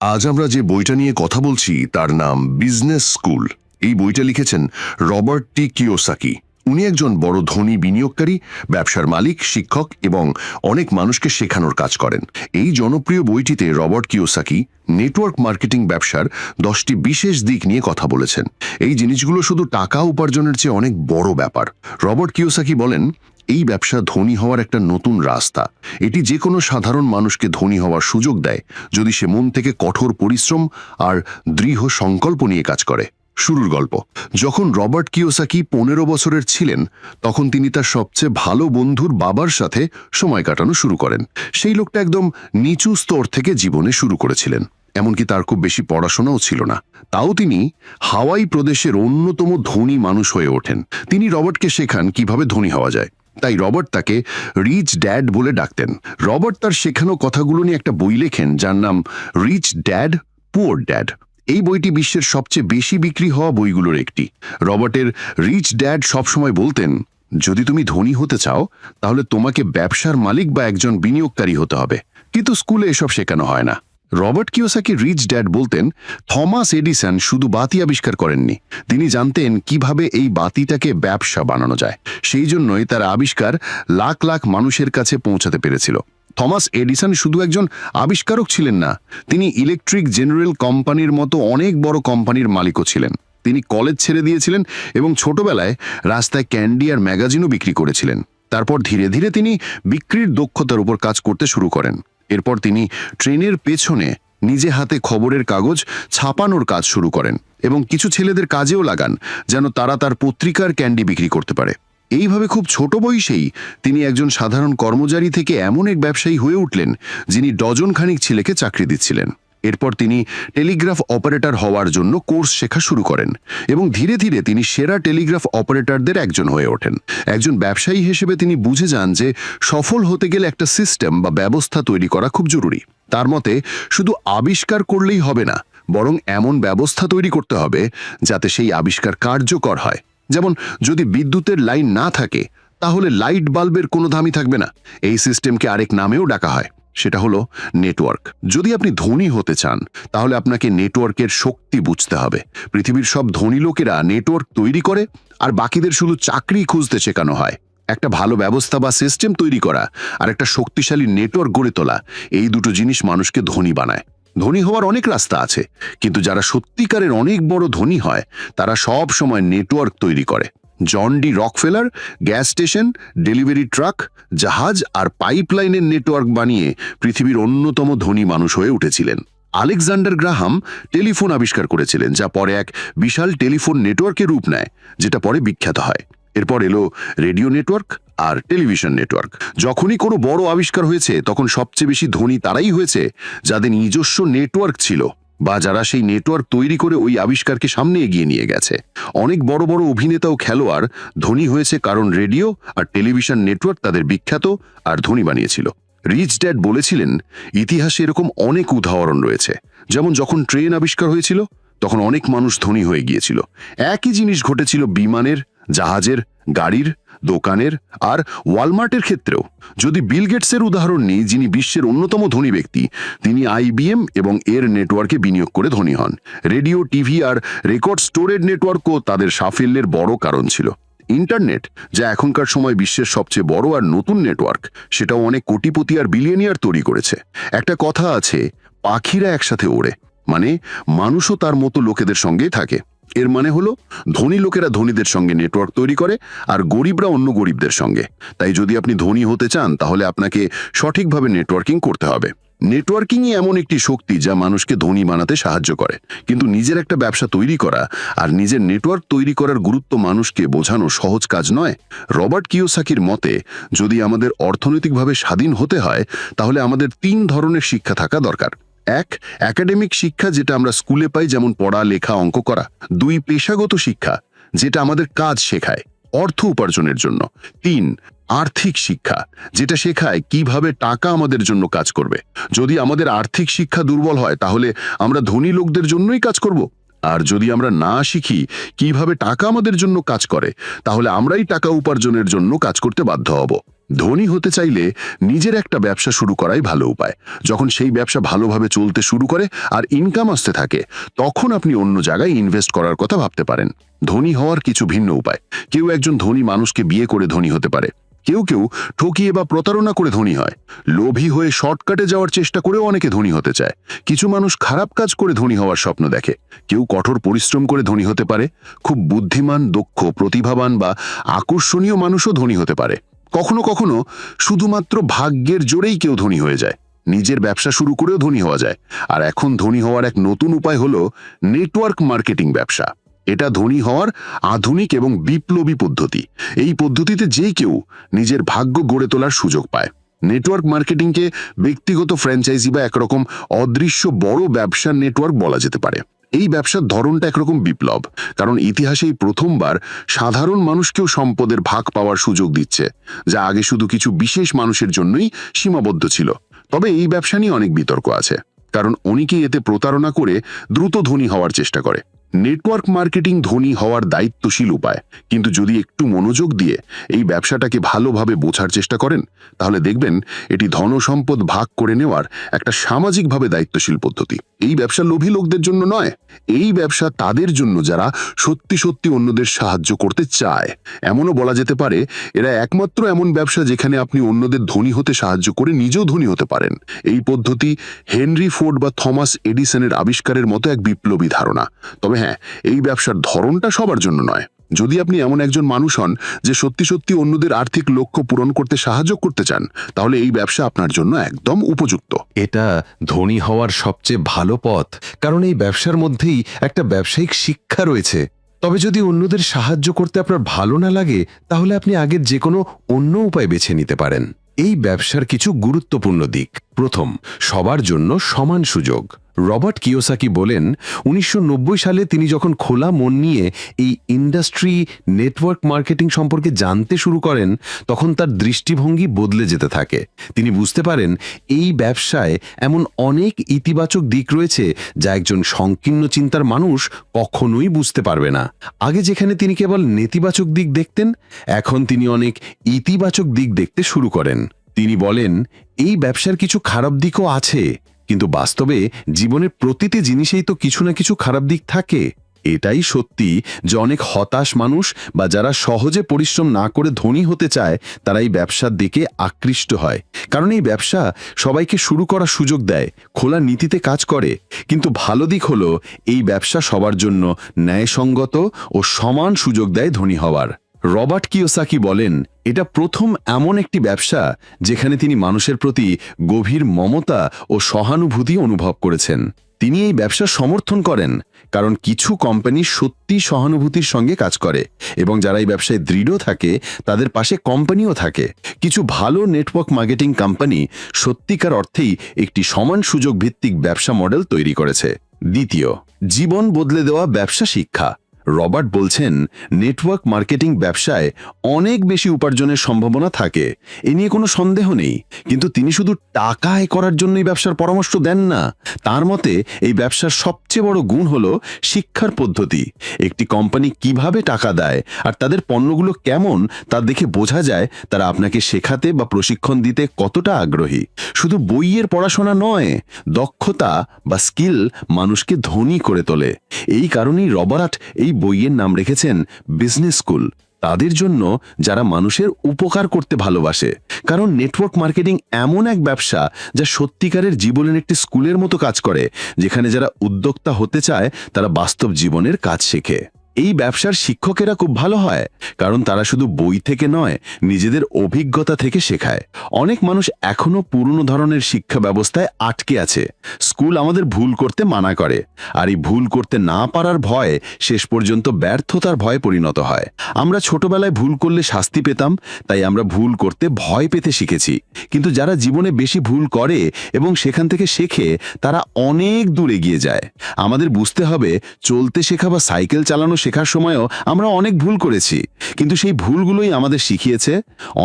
আজ আমরা যে বইটা নিয়ে কথা বলছি, তার নাম বিজনেস স্কুল এই বইটা লিখেছেন রবার্ট টি কিওসাকি। উনি একজন বড় ধনী বিনিয়োগকারী, ব্যবসার মালিক, শিক্ষক এবং অনেক মানুষকে শেখানোর কাজ করেন। এই জনপ্রিয় বইটিতে রবার্ট কিওসাকি নেটওয়ার্ক মার্কেটিং ব্যবসার দশটি বিশেষ দিক নিয়ে কথা বলেছেন। এই জিনিসগুলো শুধু টাকা উপার্জনের চেয়ে অনেক বড় ব্যাপার। রবার্ট কিওসাকি বলেন এই ব্যবসা ধনী হওয়ার একটা নতুন রাস্তা। এটি যে কোনো সাধারণ মানুষকে ধনী হওয়ার সুযোগ দেয়, যদি সে মন থেকে কঠোর পরিশ্রম আর দৃঢ় সংকল্প নিয়ে কাজ করে। শুরুর গল্প। যখন রবার্ট কিওসাকি পনেরো বছরের ছিলেন, তখন তিনি তার সবচেয়ে ভালো বন্ধুর বাবার সাথে সময় কাটানো শুরু করেন। সেই লোকটা একদম নিচু স্তর থেকে জীবনে শুরু করেছিলেন, এমনকি তার খুব বেশি পড়াশোনাও ছিল না। তাও তিনি হাওয়াই প্রদেশের অন্যতম ধনী মানুষ হয়ে ওঠেন। তিনি রবার্টকে শেখান কীভাবে ধনী হওয়া যায়। তাই রবার্ট তাকে রিচ ড্যাড বলে ডাকতেন। রবার্ট তার শেখানো কথাগুলো নিয়ে একটা বই লেখেন যার নাম রিচ ড্যাড, পুয়ার ড্যাড। এই বইটি বিশ্বের সবচেয়ে বেশি বিক্রি হওয়া বইগুলোর একটি। রবার্টের রিচ ড্যাড সবসময় বলতেন, যদি তুমি ধনী হতে চাও, তাহলে তোমাকে ব্যবসার মালিক বা একজন বিনিয়োগকারী হতে হবে। কিন্তু স্কুলে এসব শেখানো হয় না। রবার্ট কিওসাকি রিচ ড্যাড বলতেন, থমাস এডিসন শুধু বাতি আবিষ্কার করেননি। তিনি জানতেন কীভাবে এই বাতিটাকে ব্যবসা বানানো যায়। সেই জন্যই তার আবিষ্কার লাখ লাখ মানুষের কাছে পৌঁছাতে পেরেছিল। থমাস এডিসন শুধু একজন আবিষ্কারক ছিলেন না, তিনি ইলেকট্রিক জেনারেল কোম্পানির মতো অনেক বড় কোম্পানির মালিকও ছিলেন। তিনি কলেজ ছেড়ে দিয়েছিলেন এবং ছোটবেলায় রাস্তায় ক্যান্ডি আর ম্যাগাজিনও বিক্রি করেছিলেন। তারপর ধীরে ধীরে তিনি বিক্রির দক্ষতার উপর কাজ করতে শুরু করেন। এরপর তিনি ট্রেনের পেছনে নিজে হাতে খবরের কাগজ ছাপানোর কাজ শুরু করেন এবং কিছু ছেলেদের কাজেও লাগান যেন তারা তার পত্রিকার ক্যান্ডি বিক্রি করতে পারে। এইভাবে খুব ছোট বয়সেই তিনি একজন সাধারণ কর্মচারী থেকে এমন এক ব্যবসায়ী হয়ে উঠলেন যিনি ডজন খানিক ছেলেকে চাকরি দিচ্ছিলেন। এরপর তিনি টেলিগ্রাফ অপারেটর হওয়ার জন্য কোর্স শেখা শুরু করেন এবং ধীরে ধীরে তিনি সেরা টেলিগ্রাফ অপারেটরদের একজন হয়ে ওঠেন। একজন ব্যবসায়ী হিসেবে তিনি বুঝে যান যে সফল হতে গেলে একটা সিস্টেম বা ব্যবস্থা তৈরি করা খুব জরুরি। তার মতে, শুধু আবিষ্কার করলেই হবে না, বরং এমন ব্যবস্থা তৈরি করতে হবে যাতে সেই আবিষ্কার কার্যকর হয়। যেমন, যদি বিদ্যুতের লাইন না থাকে, তাহলে লাইট বাল্বের কোনো দামই থাকবে না। এই সিস্টেমকে আরেক নামেও ডাকা হয়। সেটা হলো নেটওয়ার্ক যদি আপনি ধনী হতে চান, তাহলে আপনাকে নেটওয়ার্কের শক্তি বুঝতে হবে। পৃথিবীর সব ধনী লোকেরা নেটওয়ার্ক তৈরি করে আর বাকিদের শুধু চাকরি খুঁজতে শেখানো হয়। একটা ভালো ব্যবস্থা বা সিস্টেম তৈরি করা আর একটা শক্তিশালী নেটওয়ার্ক গড়ে তোলা, এই দুটো জিনিস মানুষকে ধনী বানায়। ধনী হওয়ার অনেক রাস্তা আছে, কিন্তু যারা সত্যিকারের অনেক বড় ধনী হয়, তারা সব সময় নেটওয়ার্ক তৈরি করে। John D Rockefeller gas station delivery truck জাহাজ আর পাইপলাইনের নেটওয়ার্ক বানিয়ে পৃথিবীর অন্যতম ধনী মানুষ হয়ে উঠেছিলেন। আলেকজান্ডার গ্রাহাম টেলিফোন আবিষ্কার করেছিলেন, যা পরে এক বিশাল টেলিফোন নেটওয়ার্কে রূপ নেয়, যেটা পরে বিখ্যাত হয়। এরপর এলো রেডিও নেটওয়ার্ক আর টেলিভিশন নেটওয়ার্ক যখনই কোনো বড় আবিষ্কার হয়েছে, তখন সবচেয়ে বেশি ধনী তারাই হয়েছে, যাদের নিজস্ব নেটওয়ার্ক ছিল। বা যারা সেই নেটওয়ার্ক তৈরি করে ওই আবিষ্কারকে সামনে এগিয়ে নিয়ে গেছে। অনেক বড় বড় অভিনেতা ও খেলোয়াড়, ধনী হয়েছে কারণ রেডিও আর টেলিভিশন নেটওয়ার্ক তাদের বিখ্যাত আর ধনী বানিয়েছিল। রিচ ড্যাড বলেছিলেন, ইতিহাসে এরকম অনেক উদাহরণ রয়েছে। যেমন যখন ট্রেন আবিষ্কার হয়েছিল, তখন অনেক মানুষ ধনী হয়ে গিয়েছিল। একই জিনিস ঘটেছিল বিমানের, জাহাজের, গাড়ির দোকানের আর ওয়ালমার্টের ক্ষেত্রেও। যদি বিল গেটসের উদাহরণ নিই, যিনি বিশ্বের অন্যতম ধনী ব্যক্তি, তিনি আইবিএম এবং এর নেটওয়ার্কে বিনিয়োগ করে ধনী হন। রেডিও, টিভি আর রেকর্ড স্টোরেজ নেটওয়ার্কও তাদের সাফল্যের বড় কারণ ছিল। ইন্টারনেট, যা এখনকার সময় বিশ্বের সবচেয়ে বড় আর নতুন নেটওয়ার্ক, সেটাও অনেক কোটিপতি আর বিলিয়নিয়ার তৈরি করেছে। একটা কথা আছে, পাখিরা একসাথে ওড়ে। মানে মানুষও তার মতো লোকেদের সঙ্গেই থাকে। এর মানে হলো, ধনী লোকেরা ধনীদের সঙ্গে নেটওয়ার্ক তৈরি করে আর গরিবরা অন্য গরিবদের সঙ্গে। তাই যদি আপনি ধনী হতে চান, তাহলে আপনাকে সঠিকভাবে নেটওয়ার্কিং করতে হবে। নেটওয়ার্কিংই এমন একটি শক্তি যা মানুষকে ধনী বানাতে সাহায্য করে। কিন্তু নিজের একটা ব্যবসা তৈরি করা আর নিজের নেটওয়ার্ক তৈরি করার গুরুত্ব মানুষকে বোঝানো সহজ কাজ নয়। রবার্ট কিওসাকির মতে, যদি আমাদের অর্থনৈতিকভাবে স্বাধীন হতে হয়, তাহলে আমাদের তিন ধরনের শিক্ষা থাকা দরকার। এক একাডেমিক শিক্ষা যেটা আমরা স্কুলে পাই, যেমন পড়া, লেখা, অঙ্ক করা। দুই, পেশাগত শিক্ষা, যেটা আমাদের কাজ শেখায়, অর্থ উপার্জনের জন্য। তিন, আর্থিক শিক্ষা, যেটা শেখায় কীভাবে টাকা আমাদের জন্য কাজ করবে। যদি আমাদের আর্থিক শিক্ষা দুর্বল হয়, তাহলে আমরা ধনী লোকদের জন্যই কাজ করব। আর যদি আমরা না শিখি কীভাবে টাকা আমাদের জন্য কাজ করে, তাহলে আমরাই টাকা উপার্জনের জন্য কাজ করতে বাধ্য হব। ধনী হতে চাইলে নিজের একটা ব্যবসা শুরু করাই ভালো উপায়। যখন সেই ব্যবসা ভালোভাবে চলতে শুরু করে আর ইনকাম আসতে থাকে, তখন আপনি অন্য জায়গায় ইনভেস্ট করার কথা ভাবতে পারেন। ধনী হওয়ার কিছু ভিন্ন উপায়। কেউ একজন ধনী মানুষকে বিয়ে করে ধনী হতে পারে। কেউ কেউ ঠকিয়ে বা প্রতারণা করে ধনী হয়। লোভী হয়ে শর্টকাটে যাওয়ার চেষ্টা করেও অনেকে ধনী হতে চায়। কিছু মানুষ খারাপ কাজ করে ধনী হওয়ার স্বপ্ন দেখে। কেউ কঠোর পরিশ্রম করে ধনী হতে পারে। খুব বুদ্ধিমান, দক্ষ, প্রতিভাবান বা আকর্ষণীয় মানুষও ধনী হতে পারে। কখনো কখনো শুধুমাত্র ভাগ্যের জোরেই কেউ ধনী হয়ে যায়। নিজের ব্যবসা শুরু করেও ধনী হওয়া যায়। আর এখন ধনী হওয়ার এক নতুন উপায় হলো নেটওয়ার্ক মার্কেটিং ব্যবসা। এটা ধনী হওয়ার আধুনিক এবং বিপ্লবী পদ্ধতি। এই পদ্ধতিতে যে কেউ নিজের ভাগ্য গড়ে তোলার সুযোগ পায়। নেটওয়ার্ক মার্কেটিংকে ব্যক্তিগত ফ্র্যাঞ্চাইজি বা একরকম অদৃশ্য বড় ব্যবসার নেটওয়ার্ক বলা যেতে পারে। এই ব্যবসার ধরনটা একরকম বিপ্লব, কারণ ইতিহাসেই প্রথমবার সাধারণ মানুষকেও সম্পদের ভাগ পাওয়ার সুযোগ দিচ্ছে, যা আগে শুধু কিছু বিশেষ মানুষের জন্যই সীমাবদ্ধ ছিল। তবে এই ব্যবসা নিয়ে অনেক বিতর্ক আছে, কারণ অনেকেই এতে প্রতারণা করে দ্রুত ধনী হওয়ার চেষ্টা করে। নেটওয়ার্ক মার্কেটিং ধনী হওয়ার দায়িত্বশীল উপায়। কিন্তু যদি একটু মনোযোগ দিয়ে এই ব্যবসাটাকে ভালোভাবে বোঝার চেষ্টা করেন, তাহলে দেখবেন এটি ধনসম্পদ ভাগ করে নেওয়ার একটা সামাজিকভাবে দায়িত্বশীল পদ্ধতি। এই ব্যবসা লোভী লোকদের জন্য নয়, এই ব্যবসা তাদের জন্য যারা সত্যি সত্যি অন্যদের সাহায্য করতে চায়। এমনও বলা যেতে পারে, এরা একমাত্র এমন ব্যবসা যেখানে আপনি অন্যদের ধনী হতে সাহায্য করে নিজেও ধনী হতে পারেন। এই পদ্ধতি হেনরি ফোর্ড বা থমাস এডিসনের আবিষ্কারের মতো এক বিপ্লবী ধারণা। তবে হ্যাঁ এই ব্যবসার ধরনটা সবার জন্য নয়। যদি আপনি এমন একজন মানুষ হন যে সত্যি সত্যি অন্যদের আর্থিক লক্ষ্য পূরণ করতে সাহায্য করতে চান, তাহলে এই ব্যবসা আপনার জন্য একদম উপযুক্ত। এটা ধনী হওয়ার সবচেয়ে ভালো পথ, কারণ এই ব্যবসার মধ্যেই একটা ব্যবসায়িক শিক্ষা রয়েছে। তবে যদি অন্যদের সাহায্য করতে আপনার ভালো না লাগে, তাহলে আপনি আগের যে কোনো অন্য উপায় বেছে নিতে পারেন। এই ব্যবসার কিছু গুরুত্বপূর্ণ দিক। প্রথম, সবার জন্য সমান সুযোগ। রবার্ট কিওসাকি বলেন, উনিশশো নব্বই সালে তিনি যখন খোলা মন নিয়ে এই ইন্ডাস্ট্রি নেটওয়ার্ক মার্কেটিং সম্পর্কে জানতে শুরু করেন, তখন তার দৃষ্টিভঙ্গি বদলে যেতে থাকে। তিনি বুঝতে পারেন, এই ব্যবসায় এমন অনেক ইতিবাচক দিক রয়েছে যা একজন সংকীর্ণ চিন্তার মানুষ কখনোই বুঝতে পারবে না। আগে যেখানে তিনি কেবল নেতিবাচক দিক দেখতেন, এখন তিনি অনেক ইতিবাচক দিক দেখতে শুরু করেন। তিনি বলেন, এই ব্যবসার কিছু খারাপ দিকও আছে কিন্তু বাস্তবে জীবনের প্রতিটি জিনিসেই তো কিছু না কিছু খারাপ দিক থাকে। এটাই সত্যি যে অনেক হতাশ মানুষ বা যারা সহজে পরিশ্রম না করে ধনী হতে চায়, তারা এই ব্যবসার দিকে আকৃষ্ট হয়। কারণ এই ব্যবসা সবাইকে শুরু করার সুযোগ দেয়, খোলা নীতিতে কাজ করে। কিন্তু ভালো দিক হলো, এই ব্যবসা সবার জন্য ন্যায়সঙ্গত ও সমান সুযোগ দেয় ধনী হওয়ার। রবার্ট কিওসাকি বলেন, এটা প্রথম এমন একটি ব্যবসা যেখানে তিনি মানুষের প্রতি গভীর মমতা ও সহানুভূতি অনুভব করেছেন। তিনি এই ব্যবসা সমর্থন করেন, কারণ কিছু কোম্পানি সত্যি সহানুভূতির সঙ্গে কাজ করে এবং যারা এই ব্যবসায় দৃঢ় থাকে, তাদের পাশে কোম্পানিও থাকে। কিছু ভালো নেটওয়ার্ক মার্কেটিং কোম্পানি সত্যিকার অর্থেই একটি সমান সুযোগ ভিত্তিক ব্যবসা মডেল তৈরি করেছে। দ্বিতীয়, জীবন বদলে দেওয়া ব্যবসা শিক্ষা। রবার্ট বলছেন, নেটওয়ার্ক মার্কেটিং ব্যবসায় অনেক বেশি উপার্জনের সম্ভাবনা থাকে। এ নিয়ে কোনো সন্দেহ নেই। কিন্তু তিনি শুধু টাকা আয় করার জন্যই ব্যবসার পরামর্শ দেন না। তার মতে, এই ব্যবসার সবচেয়ে বড় গুণ হল শিক্ষার পদ্ধতি। একটি কোম্পানি কীভাবে টাকা দেয় আর তাদের পণ্যগুলো কেমন, তা দেখে বোঝা যায় তারা আপনাকে শেখাতে বা প্রশিক্ষণ দিতে কতটা আগ্রহী। শুধু বইয়ের পড়াশোনা নয়, দক্ষতা বা স্কিল মানুষকে ধনী করে তোলে। এই কারণেই রবার্ট এই বইয়ের নাম রেখেছেন বিজনেস স্কুল তাদের জন্য যারা মানুষের উপকার করতে ভালোবাসে। কারণ নেটওয়ার্ক মার্কেটিং এমন এক ব্যবসা যা সত্যিকারের জীবনের একটি স্কুলের মতো কাজ করে, যেখানে যারা উদ্যোক্তা হতে চায়, তারা বাস্তব জীবনের কাজ শেখে। এই ব্যবসার শিক্ষকেরা খুব ভালো হয়, কারণ তারা শুধু বই থেকে নয়, নিজেদের অভিজ্ঞতা থেকে শেখায়। অনেক মানুষ এখনও পুরনো ধরনের শিক্ষা ব্যবস্থায় আটকে আছে। স্কুল আমাদের ভুল করতে মানা করে, আর এই ভুল করতে না পারার ভয় শেষ পর্যন্ত ব্যর্থতার ভয়ে পরিণত হয়। আমরা ছোটবেলায় ভুল করলে শাস্তি পেতাম, তাই আমরা ভুল করতে ভয় পেতে শিখেছি। কিন্তু যারা জীবনে বেশি ভুল করে এবং সেখান থেকে শেখে, তারা অনেক দূর এগিয়ে যায়। আমাদের বুঝতে হবে, চলতে শেখা বা সাইকেল চালানো শেখার সময়ও আমরা অনেক ভুল করেছি। কিন্তু সেই ভুলগুলোই আমাদের শিখিয়েছে।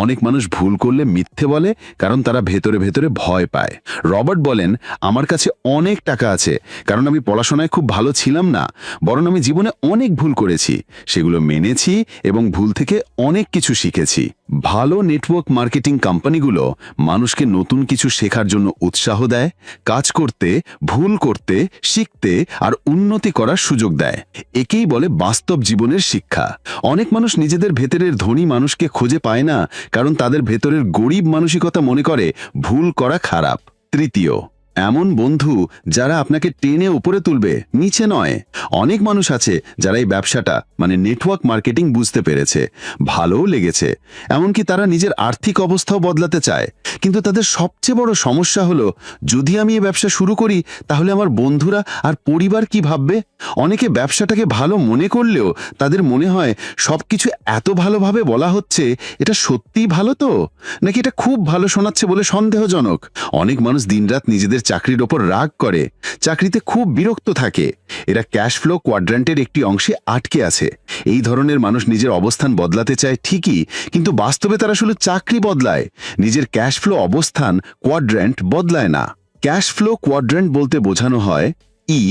অনেক মানুষ ভুল করলে মিথ্যে বলে, কারণ তারা ভেতরে ভেতরে ভয় পায়। রবার্ট বলেন, আমার কাছে অনেক টাকা আছে, কারণ আমি পড়াশোনায় খুব ভালো ছিলাম না, বরং আমি জীবনে অনেক ভুল করেছি। সেগুলো মেনেছি এবং ভুল থেকে অনেক কিছু শিখেছি। ভালো নেটওয়ার্ক মার্কেটিং কোম্পানিগুলো মানুষকে নতুন কিছু শেখার জন্য উৎসাহ দেয়, কাজ করতে, ভুল করতে, শিখতে আর উন্নতি করার সুযোগ দেয়। একেই বলে বাস্তব জীবনের শিক্ষা। অনেক মানুষ নিজেদের ভেতরের ধনী মানুষকে খুঁজে পায় না, কারণ তাদের ভেতরের গরিব মানসিকতা মনে করে ভুল করা খারাপ। তৃতীয় এমন বন্ধু যারা আপনাকে টেনে উপরে তুলবে, নিচে নয়। অনেক মানুষ আছে যারা এই ব্যবসাটা মানে নেটওয়ার্ক মার্কেটিং বুঝতে পেরেছে, ভালোও লেগেছে। এমনকি তারা নিজের আর্থিক অবস্থাও বদলাতে চায়। কিন্তু তাদের সবচেয়ে বড় সমস্যা হলো, যদি আমি এই ব্যবসা শুরু করি, তাহলে আমার বন্ধুরা আর পরিবার কি ভাববে? অনেকে ব্যবসাটাকে ভালো মনে করলেও তাদের মনে হয় সবকিছু এত ভালোভাবে বলা হচ্ছে, এটা সত্যিই ভালো তো? নাকি এটা খুব ভালো শোনাচ্ছে বলে সন্দেহজনক? অনেক মানুষ দিনরাত নিজেদের চাকরির ওপর রাগ করে, চাকরিতে খুব বিরক্ত থাকে। এরা ক্যাশ ফ্লো কোয়াড্র্যান্টের একটি অংশে আটকে আছে। এই ধরনের মানুষ নিজের অবস্থান বদলাতে চায় ঠিকই, কিন্তু বাস্তবে তারা শুধু চাকরি বদলায়। নিজের ক্যাশ ফ্লো অবস্থান কোয়াড্র্যান্ট বদলায় না। ক্যাশ ফ্লো কোয়াড্র্যান্ট বলতে বোঝানো হয় ই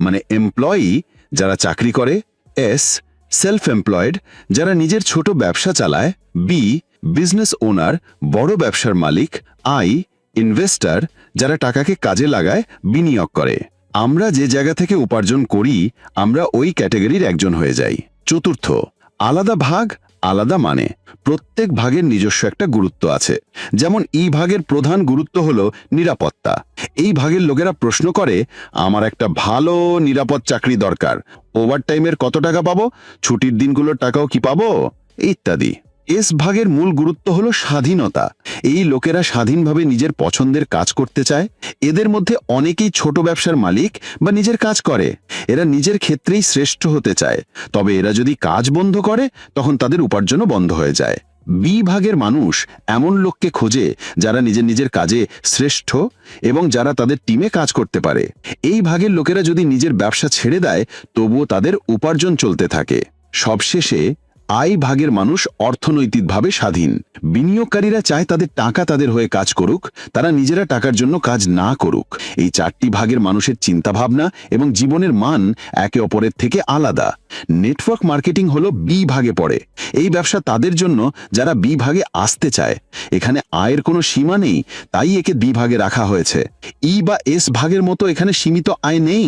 মানে এমপ্লয়ি, যারা চাকরি করে, এস সেলফ এমপ্লয়েড যারা নিজের ছোট ব্যবসা চালায়, বি, বিজনেস ওনার, বড় ব্যবসার মালিক, আই ইনভেস্টর যারা টাকাকে কাজে লাগায় বিনিয়োগ করে। আমরা যে জায়গা থেকে উপার্জন করি, আমরা ওই ক্যাটাগরির একজন হয়ে যাই। চতুর্থ, আলাদা ভাগ, আলাদা মানে। প্রত্যেক ভাগের নিজস্ব একটা গুরুত্ব আছে। যেমন ই ভাগের প্রধান গুরুত্ব হল নিরাপত্তা। এই ভাগের লোকেরা প্রশ্ন করে, আমার একটা ভালো নিরাপদ চাকরি দরকার। ওভারটাইমের কত টাকা পাবো? ছুটির দিনগুলোর টাকাও কি পাবো? ইত্যাদি। এস ভাগের মূল গুরুত্ব হল স্বাধীনতা। এই লোকেরা স্বাধীনভাবে নিজের পছন্দের কাজ করতে চায়। এদের মধ্যে অনেকেই ছোট ব্যবসার মালিক বা নিজের কাজ করে। এরা নিজের ক্ষেত্রেই শ্রেষ্ঠ হতে চায়। তবে এরা যদি কাজ বন্ধ করে, তখন তাদের উপার্জনও বন্ধ হয়ে যায়। বি ভাগের মানুষ এমন লোককে খোঁজে যারা নিজের নিজের কাজে শ্রেষ্ঠ এবং যারা তাদের টিমে কাজ করতে পারে। এই ভাগের লোকেরা যদি নিজের ব্যবসা ছেড়ে দেয়, তবুও তাদের উপার্জন চলতে থাকে। সবশেষে আই ভাগের মানুষ অর্থনৈতিকভাবে স্বাধীন। বিনিয়োগকারীরা চায় তাদের টাকা তাদের হয়ে কাজ করুক, তারা নিজেরা টাকার জন্য কাজ না করুক। এই চারটি ভাগের মানুষের চিন্তাভাবনা এবং জীবনের মান একে অপরের থেকে আলাদা। নেটওয়ার্ক মার্কেটিং হলো বি ভাগে পড়ে। এই ব্যবসা তাদের জন্য যারা বি ভাগে আসতে চায়। এখানে আয়ের কোনো সীমা নেই, তাই একে বি ভাগে রাখা হয়েছে। ই বা এস ভাগের মতো এখানে সীমিত আয় নেই।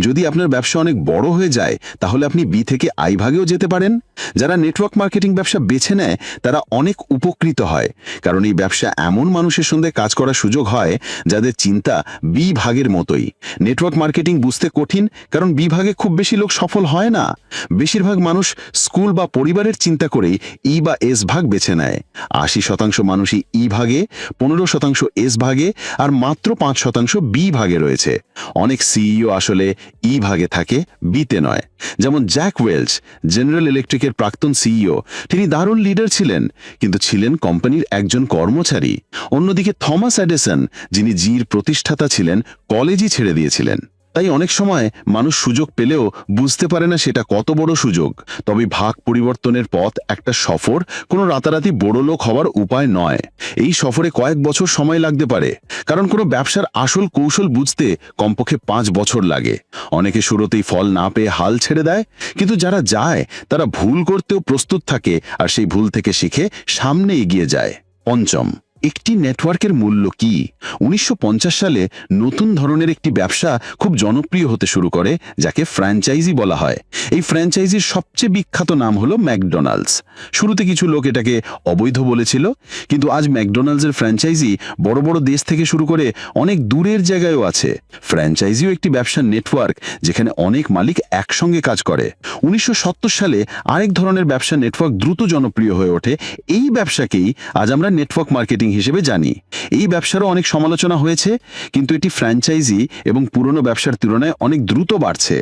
যদি আপনার ব্যবসা অনেক বড় হয়ে যায়, তাহলে আপনি বি থেকে আই ভাগেও যেতে পারেন। যারা নেটওয়ার্ক মার্কেটিং ব্যবসা বেছে নেয়, তারা অনেক উপকৃত হয়। কারণ এই ব্যবসা এমন মানুষের সঙ্গে কাজ করার সুযোগ হয়, যাদের চিন্তা বি ভাগের মতোই। নেটওয়ার্ক মার্কেটিং বুঝতে কঠিন, কারণ বি ভাগে খুব বেশি লোক সফল হয় না। বেশিরভাগ মানুষ স্কুল বা পরিবারের চিন্তা করেই ই বা এস ভাগ বেছে নেয়। আশি শতাংশ মানুষই ই ভাগে, পনেরো শতাংশ এস ভাগে, আর মাত্র পাঁচ শতাংশ বি ভাগে রয়েছে। অনেক সিইও আসলে ই ভাগে থাকে, বিতে নয়। যেমন জ্যাক ওয়েলস, জেনারেল ইলেকট্রিকের প্রাক্তন সিইও তিনি দারুণ লিডার ছিলেন, কিন্তু ছিলেন কোম্পানির একজন কর্মচারী। অন্যদিকে থমাস অ্যাডেসন, যিনি জির প্রতিষ্ঠাতা ছিলেন কলেজই ছেড়ে দিয়েছিলেন। তাই অনেক সময় মানুষ সুযোগ পেলেও বুঝতে পারে না সেটা কত বড় সুযোগ। তবে ভাগ পরিবর্তনের পথ একটা সফর, কোনো রাতারাতি বড় লোক হওয়ার উপায় নয়। এই সফরে কয়েক বছর সময় লাগতে পারে, কারণ কোনো ব্যবসার আসল কৌশল বুঝতে কমপক্ষে পাঁচ বছর লাগে। অনেকে শুরুতেই ফল না পেয়ে হাল ছেড়ে দেয়, কিন্তু যারা যায়, তারা ভুল করতেও প্রস্তুত থাকে আর সেই ভুল থেকে শিখে সামনে এগিয়ে যায়। পঞ্চম একটি নেটওয়ার্কের মূল্য কি? উনিশশো পঞ্চাশ সালে নতুন ধরনের একটি ব্যবসা খুব জনপ্রিয় হতে শুরু করে, যাকে ফ্র্যাঞ্চাইজি বলা হয়। এই ফ্র্যাঞ্চাইজির সবচেয়ে বিখ্যাত নাম হলো ম্যাকডোনাল্ডস। শুরুতে কিছু লোক এটাকে অবৈধ বলেছিল, কিন্তু আজ ম্যাকডোনাল্ডসের ফ্র্যাঞ্চাইজি বড় বড় দেশ থেকে শুরু করে অনেক দূরের জায়গায়ও আছে। ফ্র্যাঞ্চাইজিও একটি ব্যবসার নেটওয়ার্ক যেখানে অনেক মালিক একসঙ্গে কাজ করে। উনিশশো সত্তর সালে আরেক ধরনের ব্যবসা নেটওয়ার্ক দ্রুত জনপ্রিয় হয়ে ওঠে। এই ব্যবসাকেই আজ আমরা নেটওয়ার্ক মার্কেটিং হিসেবে জানি। এই ব্যবসারও অনেক সমালোচনা হয়েছে, কিন্তু এটি ফ্র্যাঞ্চাইজি এবং পুরনো ব্যবসার তুলনায় অনেক দ্রুত বাড়ছে।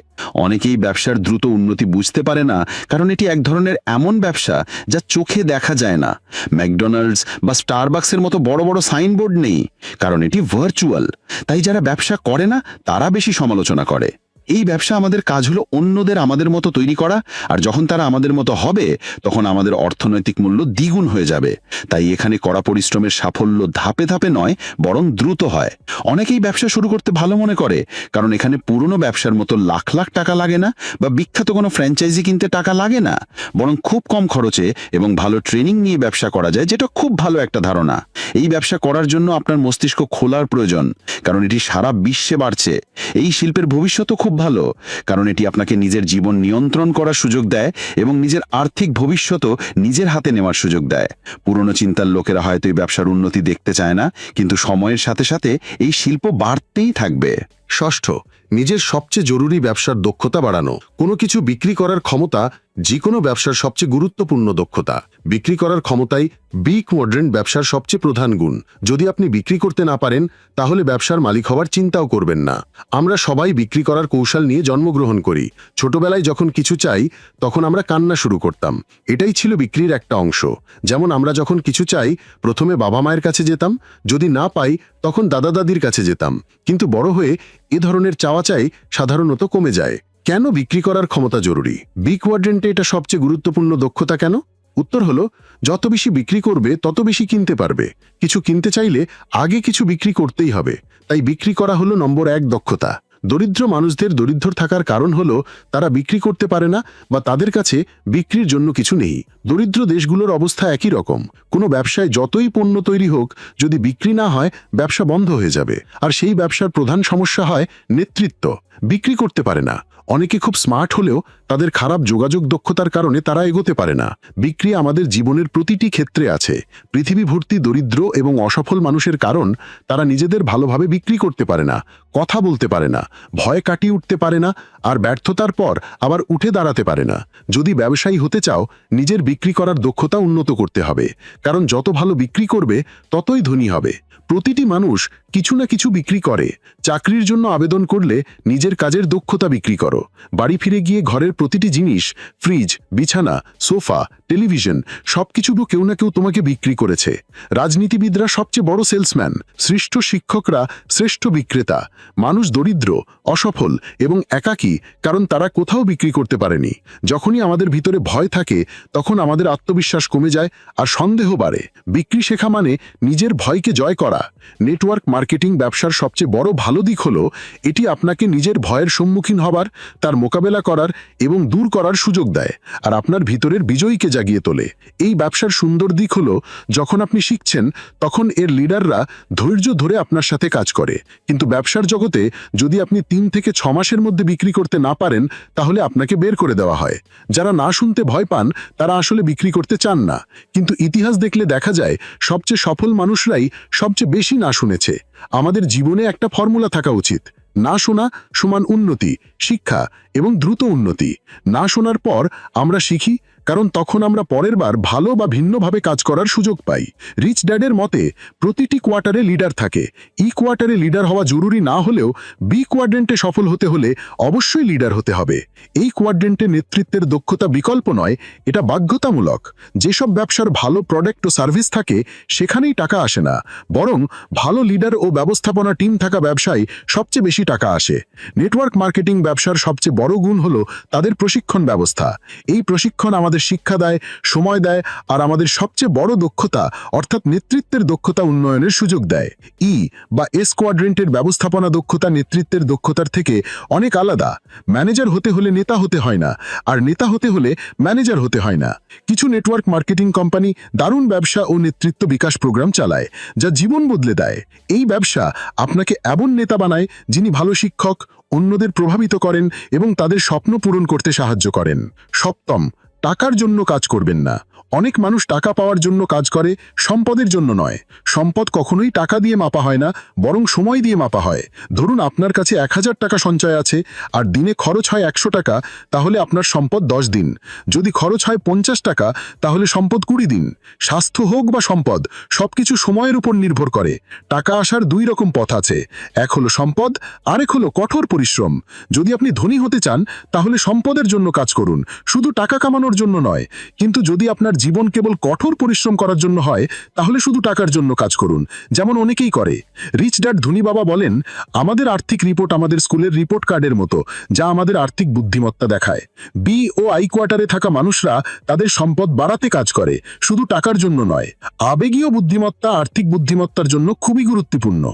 অনেকেই ব্যবসার দ্রুত উন্নতি বুঝতে পারে না, কারণ এটি এক ধরনের এমন ব্যবসা যা চোখে দেখা যায় না। ম্যাকডোনাল্ডস বা স্টারবাক্সের মতো বড় বড় সাইনবোর্ড নেই, কারণ এটি ভার্চুয়াল তাই যারা ব্যবসা করে না, তারা বেশি সমালোচনা করে। এই ব্যবসা আমাদের কাজ হলো অন্যদের আমাদের মতো তৈরি করা, আর যখন তারা আমাদের মতো হবে, তখন আমাদের অর্থনৈতিক মূল্য দ্বিগুণ হয়ে যাবে। তাই এখানে কড়া পরিশ্রমের সাফল্য ধাপে ধাপে নয়, বরং দ্রুত হয়। অনেকেই ব্যবসা শুরু করতে ভালো মনে করে, কারণ এখানে পুরনো ব্যবসার মতো লাখ লাখ টাকা লাগে না, বা বিখ্যাত কোনো ফ্র্যাঞ্চাইজি কিনতে টাকা লাগে না। বরং খুব কম খরচে এবং ভালো ট্রেনিং নিয়ে ব্যবসা করা যায়, যেটা খুব ভালো একটা ধারণা। এই ব্যবসা করার জন্য আপনার মস্তিষ্ক খোলার প্রয়োজন, কারণ এটি সারা বিশ্বে বাড়ছে। এই শিল্পের ভবিষ্যৎও খুব ভালো, কারণ এটি আপনাকে নিজের জীবন নিয়ন্ত্রণ করার সুযোগ দেয় এবং নিজের আর্থিক ভবিষ্যতও নিজের হাতে নেওয়ার সুযোগ দেয়। পুরনো চিন্তার লোকেরা হয়তো এই ব্যবসার উন্নতি দেখতে চায় না, কিন্তু সময়ের সাথে সাথে এই শিল্প বাড়তেই থাকবে। ষষ্ঠ, নিজের সবচেয়ে জরুরি ব্যবসার দক্ষতা বাড়ানো। কোনো কিছু বিক্রি করার ক্ষমতা যে কোনো ব্যবসার সবচেয়ে গুরুত্বপূর্ণ দক্ষতা। বিক্রি করার ক্ষমতাই বিগ মডার্ন ব্যবসার সবচেয়ে প্রধান গুণ। যদি আপনি বিক্রি করতে না পারেন, তাহলে ব্যবসার মালিক হওয়ার চিন্তাও করবেন না। আমরা সবাই বিক্রি করার কৌশল নিয়ে জন্মগ্রহণ করি। ছোটবেলায় যখন কিছু চাই, তখন আমরা কান্না শুরু করতাম। এটাই ছিল বিক্রির একটা অংশ। যেমন আমরা যখন কিছু চাই, প্রথমে বাবা মায়ের কাছে যেতাম। যদি না পাই, তখন দাদা দাদির কাছে যেতাম। কিন্তু বড় হয়ে এ ধরনের চাওয়া চাই সাধারণত কমে যায়। কেন বিক্রি করার ক্ষমতা জরুরি? বিগ কোয়াড্রেন্টে এটা সবচেয়ে গুরুত্বপূর্ণ দক্ষতা কেন? উত্তর হলো, যত বেশি বিক্রি করবে, তত বেশি কিনতে পারবে। কিছু কিনতে চাইলে আগে কিছু বিক্রি করতেই হবে। তাই বিক্রি করা হলো নম্বর এক দক্ষতা। দরিদ্র মানুষদের দরিদ্র থাকার কারণ হলো, তারা বিক্রি করতে পারে না বা তাদের কাছে বিক্রির জন্য কিছু নেই। দরিদ্র দেশগুলোর অবস্থা একই রকম। কোনো ব্যবসায় যতই পণ্য তৈরি হোক, যদি বিক্রি না হয়, ব্যবসা বন্ধ হয়ে যাবে। আর সেই ব্যবসার প্রধান সমস্যা হয় নেতৃত্ব। বিক্রি করতে পারে না। অনেকে খুব স্মার্ট হলেও তাদের খারাপ যোগাযোগ দক্ষতার কারণে তারা এগোতে পারে না। বিক্রি আমাদের জীবনের প্রতিটি ক্ষেত্রে আছে। পৃথিবী ভর্তি দরিদ্র এবং অসফল মানুষের কারণ তারা নিজেদের ভালোভাবে বিক্রি করতে পারে না, কথা বলতে পারে না, ভয় কাটিয়ে উঠতে পারে না আর ব্যর্থতার পর আবার উঠে দাঁড়াতে পারে না। যদি ব্যবসায়ী হতে চাও, নিজের বিক্রি করার দক্ষতা উন্নত করতে হবে। কারণ যত ভালো বিক্রি করবে, ততই ধনী হবে। প্রতিটি মানুষ কিছু না কিছু বিক্রি করে। চাকরির জন্য আবেদন করলে নিজের কাজের দক্ষতা বিক্রি করো। বাড়ি ফিরে গিয়ে ঘরের প্রতিটি জিনিস, ফ্রিজ, বিছানা, সোফা, টেলিভিশন সবকিছু কেউ না কেউ তোমাকে বিক্রি করেছে। রাজনীতিবিদরা সবচেয়ে বড় সেলসম্যান, শ্রেষ্ঠ শিক্ষকরা শ্রেষ্ঠ বিক্রেতা। মানুষ দরিদ্র, অসফল এবং একাকী, কারণ তারা কোথাও বিক্রি করতে পারেনি। যখনই আমাদের ভিতরে ভয় থাকে, তখন আমাদের আত্মবিশ্বাস কমে যায় আর সন্দেহ বাড়ে। বিক্রি শেখা মানে নিজের ভয়কে জয় করা। নেটওয়ার্ক মার্কেটিং ব্যবসার সবচেয়ে বড় দিক হলো, এটি আপনাকে নিজের ভয়ের সম্মুখীন হবার, তার মোকাবেলা করার এবং দূর করার সুযোগ দেয়, আর আপনার ভিতরের বিজয়ীকে জাগিয়ে তোলে। এই ব্যবসার সুন্দর দিক হলো, যখন আপনি শিখছেন, তখন এর লিডাররা ধৈর্য ধরে আপনার সাথে কাজ করে। কিন্তু ব্যবসার জগতে যদি আপনি তিন থেকে ছ মাসের মধ্যে বিক্রি করতে না পারেন, তাহলে আপনাকে বের করে দেওয়া হয়। যারা না শুনতে ভয় পান, তারা আসলে বিক্রি করতে চান না। কিন্তু ইতিহাস দেখলে দেখা যায়, সবচেয়ে সফল মানুষরাই সবচেয়ে বেশি না শুনেছে। আমাদের জীবনে একটা ফর্মুলা থাকা উচিত। না শোনা সমান উন্নতি, শিক্ষা এবং দ্রুত উন্নতি। না শোনার পর আমরা শিখি কারণ তখন আমরা পরের বার ভালো বা ভিন্নভাবে কাজ করার সুযোগ পাই। রিচ ড্যাডের মতে, প্রতিটি কোয়ার্টারে লিডার থাকে। ই কোয়ার্টারে লিডার হওয়া জরুরি না হলেও বি কোয়াড্রেন্টে সফল হতে হলে অবশ্যই লিডার হতে হবে। এই কোয়াড্রেন্টে নেতৃত্বের দক্ষতা বিকল্প নয়, এটা বাধ্যতামূলক। যেসব ব্যবসার ভালো প্রোডাক্ট ও সার্ভিস থাকে, সেখানেই টাকা আসে না। বরং ভালো লিডার ও ব্যবস্থাপনা টিম থাকা ব্যবসায় সবচেয়ে বেশি টাকা আসে। নেটওয়ার্ক মার্কেটিং ব্যবসার সবচেয়ে বড় গুণ হলো তাদের প্রশিক্ষণ ব্যবস্থা। এই প্রশিক্ষণ আমাদের শিক্ষা দেয়, সময় দেয়, আর আমাদের সবচেয়ে বড় দক্ষতা, অর্থাৎ নেতৃত্বের দক্ষতা উন্নয়নের সুযোগ দেয়। ই বা এস কোয়াড্রেন্টের ব্যবস্থাপনা দক্ষতা নেতৃত্বের দক্ষতার থেকে অনেক আলাদা। ম্যানেজার হতে হলে নেতা হতে হয় না, আর নেতা হতে হলে ম্যানেজার হতে হয় না। কিছু নেটওয়ার্ক মার্কেটিং কোম্পানি দারুণ ব্যবসা ও নেতৃত্ব বিকাশ প্রোগ্রাম চালায়, যা জীবন বদলে দেয়। এই ব্যবসা আপনাকে এমন নেতা বানায়, যিনি ভালো শিক্ষক, অন্যদের প্রভাবিত করেন এবং তাদের স্বপ্ন পূরণ করতে সাহায্য করেন। সপ্তম টাকার জন্য কাজ করবেন না। অনেক মানুষ টাকা পাওয়ার জন্য কাজ করে, সম্পদের জন্য নয়। সম্পদ কখনোই টাকা দিয়ে মাপা হয় না, বরং সময় দিয়ে মাপা হয়। ধরুন আপনার কাছে এক হাজার টাকা সঞ্চয় আছে, আর দিনে খরচ হয় একশো টাকা, তাহলে আপনার সম্পদ দশ দিন। যদি খরচ হয় পঞ্চাশ টাকা, তাহলে সম্পদ কুড়ি দিন। স্বাস্থ্য হোক বা সম্পদ, সবকিছু সময়ের উপর নির্ভর করে। টাকা আসার দুই রকম পথ আছে। এক হলো সম্পদ, আরেক হলো কঠোর পরিশ্রম। যদি আপনি ধনী হতে চান, তাহলে সম্পদের জন্য কাজ করুন। শুধু টাকা কামানোর জন্য নয়, কিন্তু যদি আপনার জীবন কেবল কঠোর পরিশ্রম করার জন্য হয়, তাহলে শুধু টাকার জন্য কাজ করুন। যেমন অনেকেই করে। রিচ ড্যাড ধনী বাবা বলেন, আমাদের আর্থিক রিপোর্ট আমাদের স্কুলের রিপোর্ট কার্ডের মতো, যা আমাদের আর্থিক বুদ্ধিমত্তা দেখায়। বি ও আই কোয়ার্টারে থাকা মানুষরা তাদের সম্পদ বাড়াতে কাজ করে, শুধু টাকার জন্য নয়। আবেগীয় বুদ্ধিমত্তা, আর্থিক বুদ্ধিমত্তার জন্য খুবই গুরুত্বপূর্ণ।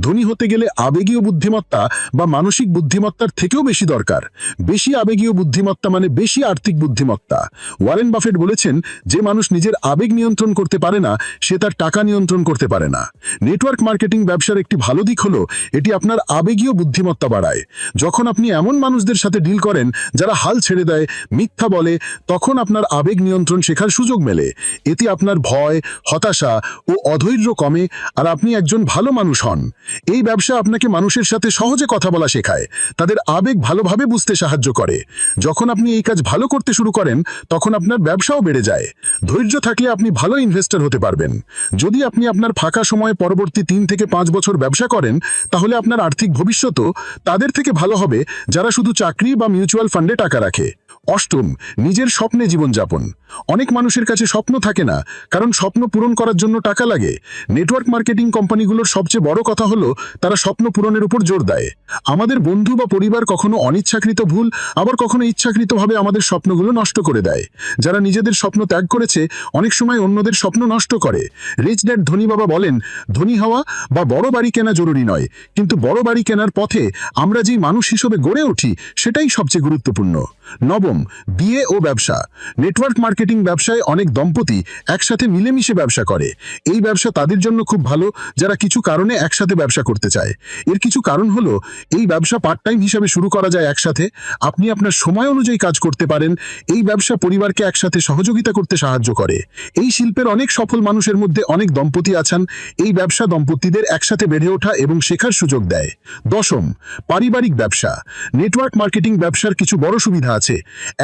ধনী হতে গেলে আবেগীয় বুদ্ধিমত্তা বা মানসিক বুদ্ধিমত্তার থেকেও বেশি দরকার। বেশি আবেগীয় বুদ্ধিমত্তা মানে বেশি আর্থিক বুদ্ধিমত্তা। ওয়ারেন বাফেট বলেছেন যে মানুষ নিজের আবেগ নিয়ন্ত্রণ করতে পারে না, সে তার টাকা নিয়ন্ত্রণ করতে পারে না। নেটওয়ার্ক মার্কেটিং ব্যবসার একটি ভালো দিক হলো, এটি আপনার আবেগীয় বুদ্ধিমত্তা বাড়ায়। যখন আপনি এমন মানুষদের সাথে ডিল করেন, যারা হাল ছেড়ে দেয়, মিথ্যা বলে, তখন আপনার আবেগ নিয়ন্ত্রণ শেখার সুযোগ মেলে। এতে আপনার ভয়, হতাশা ও অধৈর্য কমে, আর আপনি একজন ভালো মানুষ হন। এই ব্যবসা আপনাকে মানুষের সাথে সহজে কথা বলা শেখায়, তাদের আবেগ ভালোভাবে বুঝতে সাহায্য করে। যখন আপনি এই কাজ ভালো করতে শুরু করেন, তখন আপনার ব্যবসাও বেড়ে যায়। ধৈর্য থাকলে আপনি ভালো ইনভেস্টার হতে পারবেন। যদি আপনি আপনার ফাঁকা সময়ে পরবর্তী তিন থেকে পাঁচ বছর ব্যবসা করেন, তাহলে আপনার আর্থিক ভবিষ্যতও তাদের থেকে ভালো হবে যারা শুধু চাকরি বা মিউচুয়াল ফান্ডে টাকা রাখে। অষ্টম, নিজের স্বপ্নে জীবনযাপন। অনেক মানুষের কাছে স্বপ্ন থাকে না, কারণ স্বপ্ন পূরণ করার জন্য টাকা লাগে। নেটওয়ার্ক মার্কেটিং কোম্পানিগুলোর সবচেয়ে বড় কথা হলো, তারা স্বপ্ন পূরণের উপর জোর দেয়। আমাদের বন্ধু বা পরিবার কখনো অনিচ্ছাকৃত ভুল, আবার কখনো ইচ্ছাকৃতভাবে আমাদের স্বপ্নগুলো নষ্ট করে দেয়। যারা নিজেদের স্বপ্ন ত্যাগ করেছে, অনেক সময় অন্যদের স্বপ্ন নষ্ট করে। রিচ ড্যাড ধনী বাবা বলেন, ধনী হওয়া বা বড় বাড়ি কেনা জরুরি নয়। কিন্তু বড় বাড়ি কেনার পথে আমরা যেই মানুষ হিসেবে গড়ে উঠি, সেটাই সবচেয়ে গুরুত্বপূর্ণ। নবম, বিয়ে ও ব্যবসা। নেটওয়ার্ক মার্কেটিং ব্যবসায় অনেক দম্পতি একসাথে মিলেমিশে ব্যবসা করে। এই ব্যবসা তাদের জন্য খুব ভালো, যারা কিছু কারণে একসাথে ব্যবসা করতে চায়। এর কিছু কারণ হলো, এই ব্যবসা পার্ট টাইম হিসাবে শুরু করা যায় একসাথে। আপনি আপনার সময় অনুযায়ী কাজ করতে পারেন। এই ব্যবসা পরিবারকে একসাথে সহযোগিতা করতে সাহায্য করে। এই শিল্পের অনেক সফল মানুষের মধ্যে অনেক দম্পতি আছেন। এই ব্যবসা দম্পতিদের একসাথে বেড়ে ওঠা এবং শেখার সুযোগ দেয়। দশম, পারিবারিক ব্যবসা। নেটওয়ার্ক মার্কেটিং ব্যবসার কিছু বড় সুবিধা আছে।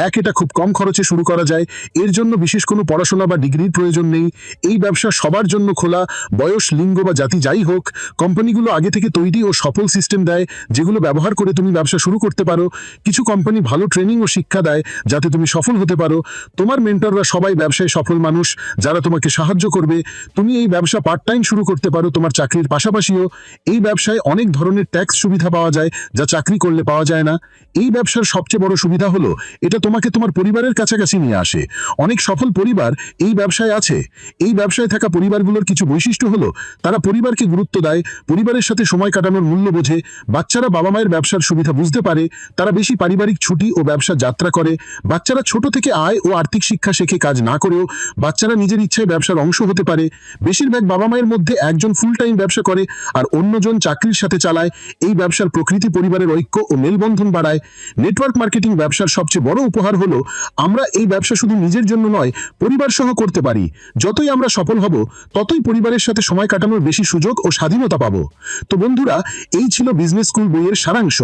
এক, এটা খুব কম খরচে শুরু করা যায়। এর জন্য বিশেষ কোনো পড়াশোনা বা ডিগ্রির প্রয়োজন নেই। এই ব্যবসা সবার জন্য খোলা। বয়স, লিঙ্গ বা জাতি যাই হোক, কোম্পানিগুলো আগে থেকে তৈরি ও সফল সিস্টেম দেয়, যেগুলো ব্যবহার করে তুমি ব্যবসা শুরু করতে পারো। কিছু কোম্পানি ভালো ট্রেনিং ও শিক্ষা দেয়, যাতে তুমি সফল হতে পারো। তোমার মেন্টররা সবাই ব্যবসায় সফল মানুষ, যারা তোমাকে সাহায্য করবে। তুমি এই ব্যবসা পার্ট টাইম শুরু করতে পারো তোমার চাকরির পাশাপাশিও। এই ব্যবসায় অনেক ধরনের ট্যাক্স সুবিধা পাওয়া যায়, যা চাকরি করলে পাওয়া যায় না। এই ব্যবসার সবচেয়ে বড় সুবিধা হলো এটা তোমাকে তোমার পরিবারের কাছাকাছি নিয়ে আসে। অনেক সফল পরিবার এই ব্যবসায় আছে। এই ব্যবসায় থাকা পরিবারগুলোর কিছু বৈশিষ্ট্য হলো, তারা পরিবারকে গুরুত্ব দেয়, পরিবারের সাথে সময় কাটানোর মূল্য বোঝে, বাচ্চারা বাবা মায়ের ব্যবসার সুবিধা বুঝতে পারে, তারা বেশি পারিবারিক ছুটি ও ব্যবসা যাত্রা করে, বাচ্চারা ছোট থেকে আয় ও আর্থিক শিক্ষা শেখে কাজ না করেও বাচ্চারা নিজের ইচ্ছায় ব্যবসার অংশ হতে পারে। বেশিরভাগ বাবা মায়ের মধ্যে একজন ফুল টাইম ব্যবসা করে আর অন্যজন চাকরির সাথে চালায়। এই ব্যবসার প্রকৃতি পরিবারের ঐক্য ও মেলবন্ধন বাড়ায়। নেটওয়ার্ক মার্কেটিং ব্যবসার সবচেয়ে বড় উপহার হলো, আমরা এই ব্যবসা শুধু নিজের জন্য নয়, পরিবার সহ করতে পারি। যতই আমরা সফল হব, ততই পরিবারের সাথে সময় কাটানোর বেশি সুযোগ ও স্বাধীনতা পাবো। তো বন্ধুরা, এই ছিল বিজনেস স্কুল বইয়ের সারাংশ।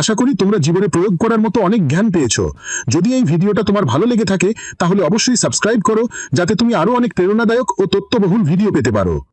আশা করি তোমরা জীবনে প্রয়োগ করার মতো অনেক জ্ঞান পেয়েছ। যদি এই ভিডিওটা তোমার ভালো লেগে থাকে, তাহলে অবশ্যই সাবস্ক্রাইব করো, যাতে তুমি আরও অনেক প্রেরণাদায়ক ও তথ্যবহুল ভিডিও পেতে পারো।